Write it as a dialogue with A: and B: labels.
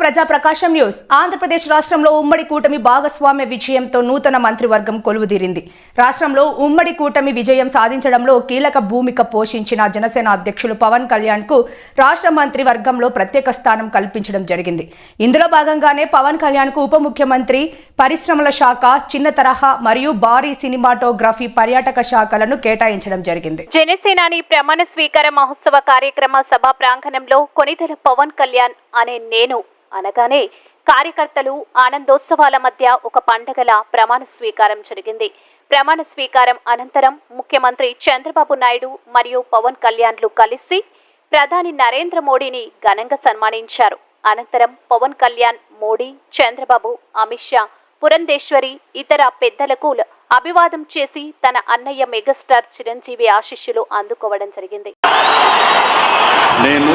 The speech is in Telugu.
A: ప్రజా ప్రకాశం న్యూస్. ఆంధ్రప్రదేశ్ రాష్ట్రంలో ఉమ్మడి కూటమి భాగస్వామ్య విజయంతో నూతన మంత్రివర్గం కొలువుదీరింది. రాష్ట్రంలో ఉమ్మడి కూటమి విజయం సాధించడంలో కీలక భూమిక పోషించిన జనసేన అధ్యక్షులు పవన్ కళ్యాణ్కు రాష్ట్ర మంత్రివర్గంలో ప్రత్యేక స్థానం కల్పించడం జరిగింది. ఇందులో భాగంగానే పవన్ కళ్యాణ్కు ఉప ముఖ్యమంత్రి పరిశ్రమల శాఖ చిన్న తరహా మరియు భారీ సినిమాటోగ్రఫీ పర్యాటక శాఖలను కేటాయించడం జరిగింది.
B: జనసేనాని ప్రమాణ స్వీకార మహోత్సవ కార్యక్రమ సభా ప్రాంగణంలో కొనిదెల పవన్ కళ్యాణ్ అనే నేను అనగానే కార్యకర్తలు ఆనందోత్సవాల మధ్య ఒక పండగల ప్రమాణ స్వీకారం జరిగింది. ప్రమాణ స్వీకారం అనంతరం ముఖ్యమంత్రి చంద్రబాబు నాయుడు మరియు పవన్ కళ్యాణ్లు కలిసి ప్రధాని నరేంద్ర మోడీని ఘనంగా సన్మానించారు. అనంతరం పవన్ కళ్యాణ్ మోడీ చంద్రబాబు అమిత్ షా పురంధేశ్వరి ఇతర పెద్దలకు అభివాదం చేసి తన అన్నయ్య మెగాస్టార్ చిరంజీవి ఆశీస్సులు అందుకోవడం జరిగింది.
C: నేను